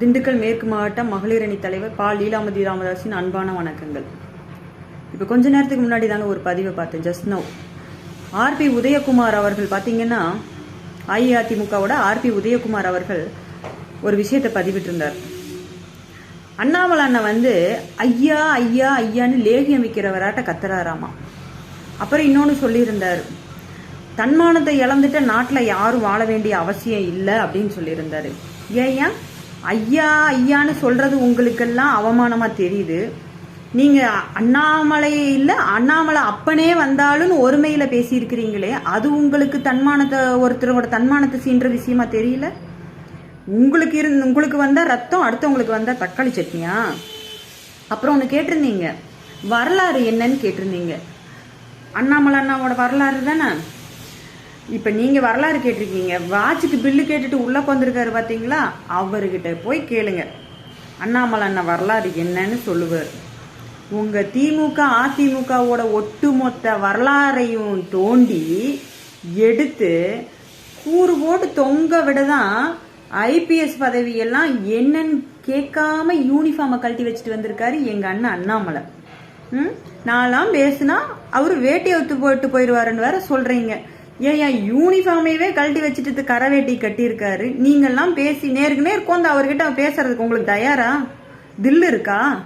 திண்டுக்கல் மேற்கு மாவட்ட மகளிர் அணி தலைவர் பா லீலாமதி ராமதாஸின் அன்பான வணக்கங்கள். இப்போ கொஞ்ச நேரத்துக்கு முன்னாடி தாங்க ஒரு பதிவை பார்த்தேன் ஜஸ்ட் நோ ஆர்பி உதயகுமார் அவர்கள் பார்த்தீங்கன்னா அஇஅதிமுகவோட ஆர்பி உதயகுமார் அவர்கள் ஒரு விஷயத்தை பதிவிட்டிருந்தார். அண்ணாமலை அண்ணன் வந்து ஐயா ஐயா ஐயான்னு லேகியம் விற்கிறவராட்ட கத்துறாராமா? அப்புறம் இன்னொன்று சொல்லியிருந்தார் தன்மானத்தை இழந்துட்ட நாட்டில் யாரும் வாழ வேண்டிய அவசியம் இல்லை அப்படின்னு சொல்லியிருந்தாரு. ஏன்? ஐயா ஐயான்னு சொல்றது உங்களுக்கெல்லாம் அவமானமா தெரியுது. நீங்க அண்ணாமலையில் அண்ணாமலை அப்பனே வந்தாலும் ஒருமையில பேசியிருக்கிறீங்களே அது உங்களுக்கு தன்மானத்தை ஒருத்தரோட தன்மானத்தை சீன்ற விஷயமா தெரியல? உங்களுக்கு இருந்து உங்களுக்கு வந்தா ரத்தம் அடுத்தவங்களுக்கு வந்தா தக்காளி சட்னியா? அப்புறம் ஒன்று கேட்டிருந்தீங்க. வரலாறு என்னன்னு கேட்டிருந்தீங்க. அண்ணாமலை அண்ணாவோட வரலாறு தானே? இப்போ நீங்கள் வரலாறு கேட்டிருக்கீங்க. வாட்சுக்கு பில்லு கேட்டுட்டு உள்ளே வந்திருக்காரு பார்த்தீங்களா அவர்கிட்ட போய் கேளுங்க. அண்ணாமலை அண்ணன் வரலாறு என்னன்னு சொல்லுவார். உங்கள் திமுக அதிமுகவோட ஒட்டுமொத்த வரலாறையும் தோண்டி எடுத்து கூறு போட்டு தொங்க விட தான் ஐபிஎஸ் பதவியெல்லாம் என்னன்னு கேட்காம யூனிஃபார்மை கழட்டி வச்சுட்டு வந்திருக்காரு எங்கள் அண்ணன் அண்ணாமலை. ம்? நான்லாம் பேசுனா அவர் வேட்டியை ஒத்து போட்டு போயிடுவாருன்னு வேற சொல்கிறீங்க ஏன் ஏன் யூனிஃபார்மையவே கழட்டி வச்சுட்டு கரவேட்டி கட்டியிருக்காரு. நீங்கள்லாம் பேசி நேருக்கு நேர் உட்காந்து அவர்கிட்ட பேசுறதுக்கு உங்களுக்கு தயாரா? தில்லு இருக்கா?